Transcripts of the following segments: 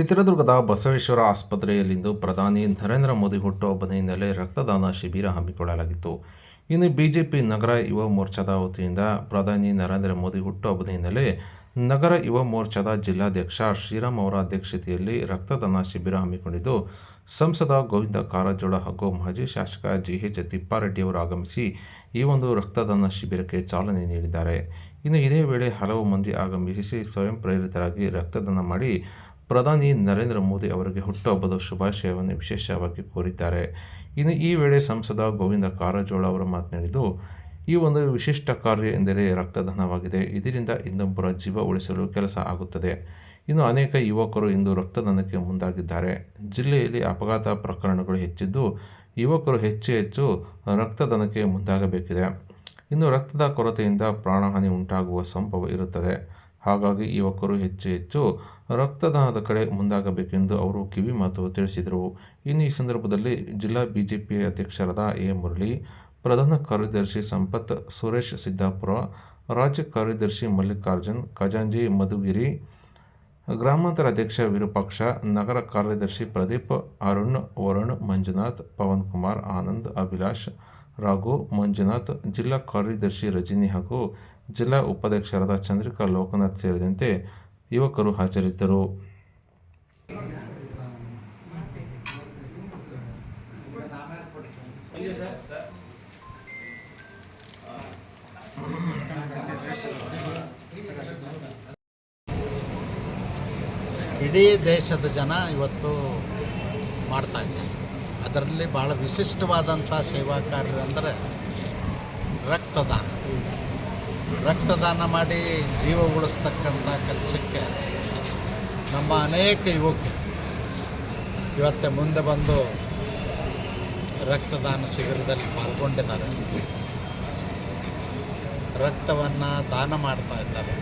ಚಿತ್ರದುರ್ಗದ ಬಸವೇಶ್ವರ ಆಸ್ಪತ್ರೆಯಲ್ಲಿಂದು ಪ್ರಧಾನಿ ನರೇಂದ್ರ ಮೋದಿ ಹುಟ್ಟುಹಬ್ಬದ ಹಿನ್ನೆಲೆ ರಕ್ತದಾನ ಶಿಬಿರ ಹಮ್ಮಿಕೊಳ್ಳಲಾಗಿತ್ತು. ಇನ್ನು ಬಿಜೆಪಿ ನಗರ ಯುವ ಮೋರ್ಚಾದ ವತಿಯಿಂದ ಪ್ರಧಾನಿ ನರೇಂದ್ರ ಮೋದಿ ಹುಟ್ಟುಹಬ್ಬದ ಹಿನ್ನೆಲೆ ನಗರ ಯುವ ಮೋರ್ಚಾದ ಜಿಲ್ಲಾಧ್ಯಕ್ಷ ಶ್ರೀರಾಮ್ ಅವರ ಅಧ್ಯಕ್ಷತೆಯಲ್ಲಿ ರಕ್ತದಾನ ಶಿಬಿರ ಹಮ್ಮಿಕೊಂಡಿದ್ದು, ಸಂಸದ ಗೋವಿಂದ ಕಾರಜೋಳ ಹಾಗೂ ಮಾಜಿ ಶಾಸಕ ಜಿ ಎಚ್ ತಿಪ್ಪಾರೆಡ್ಡಿಯವರು ಆಗಮಿಸಿ ಈ ಒಂದು ರಕ್ತದಾನ ಶಿಬಿರಕ್ಕೆ ಚಾಲನೆ ನೀಡಿದ್ದಾರೆ. ಇನ್ನು ಇದೇ ವೇಳೆ ಹಲವು ಮಂದಿ ಆಗಮಿಸಿ ಸ್ವಯಂ ಪ್ರೇರಿತರಾಗಿ ರಕ್ತದಾನ ಮಾಡಿ ಪ್ರಧಾನಿ ನರೇಂದ್ರ ಮೋದಿ ಅವರಿಗೆ ಹುಟ್ಟುಹಬ್ಬದ ಶುಭಾಶಯವನ್ನು ವಿಶೇಷವಾಗಿ ಕೋರಿದ್ದಾರೆ. ಇನ್ನು ಈ ವೇಳೆ ಸಂಸದ ಗೋವಿಂದ ಕಾರಜೋಳ ಅವರು ಮಾತನಾಡಿದ್ದು, ಈ ಒಂದು ವಿಶಿಷ್ಟ ಕಾರ್ಯ ಎಂದರೆ ರಕ್ತದಾನವಾಗಿದೆ. ಇದರಿಂದ ಇನ್ನೊಬ್ಬರ ಜೀವ ಉಳಿಸಲು ಕೆಲಸ ಆಗುತ್ತದೆ. ಇನ್ನು ಅನೇಕ ಯುವಕರು ಇಂದು ರಕ್ತದಾನಕ್ಕೆ ಮುಂದಾಗಿದ್ದಾರೆ. ಜಿಲ್ಲೆಯಲ್ಲಿ ಅಪಘಾತ ಪ್ರಕರಣಗಳು ಹೆಚ್ಚಿದ್ದು, ಯುವಕರು ಹೆಚ್ಚು ಹೆಚ್ಚು ರಕ್ತದಾನಕ್ಕೆ ಮುಂದಾಗಬೇಕಿದೆ. ಇನ್ನು ರಕ್ತದ ಕೊರತೆಯಿಂದ ಪ್ರಾಣಹಾನಿ ಉಂಟಾಗುವ ಸಂಭವ ಇರುತ್ತದೆ. ಹಾಗಾಗಿ ಯುವಕರು ಹೆಚ್ಚು ಹೆಚ್ಚು ರಕ್ತದಾನದ ಕಡೆ ಮುಂದಾಗಬೇಕೆಂದು ಅವರು ಕಿವಿ ಮಾತು ತಿಳಿಸಿದರು. ಇನ್ನು ಈ ಸಂದರ್ಭದಲ್ಲಿ ಜಿಲ್ಲಾ ಬಿಜೆಪಿ ಅಧ್ಯಕ್ಷರಾದ ಎ ಮುರಳಿ, ಪ್ರಧಾನ ಕಾರ್ಯದರ್ಶಿ ಸಂಪತ್, ಸುರೇಶ್ ಸಿದ್ದಾಪುರ, ರಾಜ್ಯ ಕಾರ್ಯದರ್ಶಿ ಮಲ್ಲಿಕಾರ್ಜುನ್, ಖಜಾಂಜಿ ಮಧುಗಿರಿ, ಗ್ರಾಮಾಂತರ ಅಧ್ಯಕ್ಷ ವಿರೂಪಾಕ್ಷ, ನಗರ ಕಾರ್ಯದರ್ಶಿ ಪ್ರದೀಪ್, ಅರುಣ್, ವರುಣ್, ಮಂಜುನಾಥ್, ಪವನ್ ಕುಮಾರ್, ಆನಂದ್, ಅಭಿಲಾಷ್, ರಾಘು, ಮಂಜುನಾಥ್, ಜಿಲ್ಲಾ ಕಾರ್ಯದರ್ಶಿ ರಜಿನಿ ಹಾಗೂ ಜಿಲ್ಲಾ ಉಪಾಧ್ಯಕ್ಷರಾದ ಚಂದ್ರಿಕಾ ಲೋಕನಾಥ್ ಸೇರಿದಂತೆ ಯುವಕರು ಹಾಜರಿದ್ದರು. ಇಡೀ ದೇಶದ ಜನ ಇವತ್ತು ಮಾಡ್ತಾ ಇದ್ದಾರೆ. ಅದರಲ್ಲಿ ಭಾಳ ವಿಶಿಷ್ಟವಾದಂಥ ಸೇವಾ ಕಾರ್ಯ ಅಂದರೆ ರಕ್ತದಾನ. ರಕ್ತದಾನ ಮಾಡಿ ಜೀವ ಉಳಿಸ್ತಕ್ಕಂಥ ಕೆಲಸಕ್ಕೆ ನಮ್ಮ ಅನೇಕ ಯುವಕರು ಇವತ್ತೆ ಮುಂದೆ ಬಂದು ರಕ್ತದಾನ ಶಿಬಿರದಲ್ಲಿ ಪಾಲ್ಗೊಂಡಿದ್ದಾರೆ. ರಕ್ತವನ್ನು ದಾನ ಮಾಡ್ತಾ ಇದ್ದಾರೆ.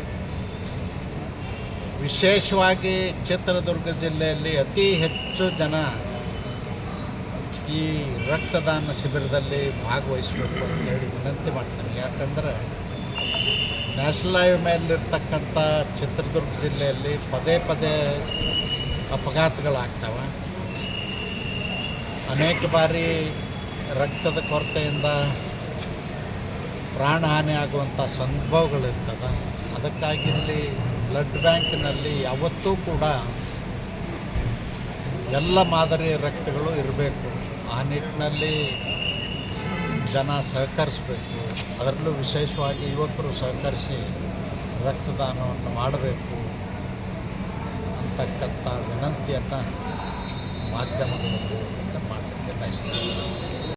ವಿಶೇಷವಾಗಿ ಚಿತ್ರದುರ್ಗ ಜಿಲ್ಲೆಯಲ್ಲಿ ಅತಿ ಹೆಚ್ಚು ಜನ ಈ ರಕ್ತದಾನ ಶಿಬಿರದಲ್ಲಿ ಭಾಗವಹಿಸಬೇಕು ಅಂತ ಹೇಳಿ ವಿನಂತಿ ಮಾಡ್ತಾರೆ ಯಾಕಂದರೆ ನ್ಯಾಷನಲ್ ಹೈವೇ ಮೇಲಿರ್ತಕ್ಕಂಥ ಚಿತ್ರದುರ್ಗ ಜಿಲ್ಲೆಯಲ್ಲಿ ಪದೇ ಪದೇ ಅಪಘಾತಗಳಾಗ್ತವೆ. ಅನೇಕ ಬಾರಿ ರಕ್ತದ ಕೊರತೆಯಿಂದ ಪ್ರಾಣಹಾನಿ ಆಗುವಂಥ ಸಂಭವಗಳಿರ್ತದೆ. ಅದಕ್ಕಾಗಿ ಇಲ್ಲಿ ಬ್ಲಡ್ ಬ್ಯಾಂಕ್ನಲ್ಲಿ ಯಾವತ್ತೂ ಕೂಡ ಎಲ್ಲ ಮಾದರಿ ರಕ್ತಗಳು ಇರಬೇಕು. ಆ ನಿಟ್ಟಿನಲ್ಲಿ ಜನ ಸಹಕರಿಸಬೇಕು. ಅದರಲ್ಲೂ ವಿಶೇಷವಾಗಿ ಯುವಕರು ಸಹಕರಿಸಿ ರಕ್ತದಾನವನ್ನು ಮಾಡಬೇಕು ಅಂತಕ್ಕಂಥ ವಿನಂತಿಯನ್ನು ಮಾಧ್ಯಮಗಳು ಮಾಡಲಿಕ್ಕೆ ಬಯಸ್ತಾರೆ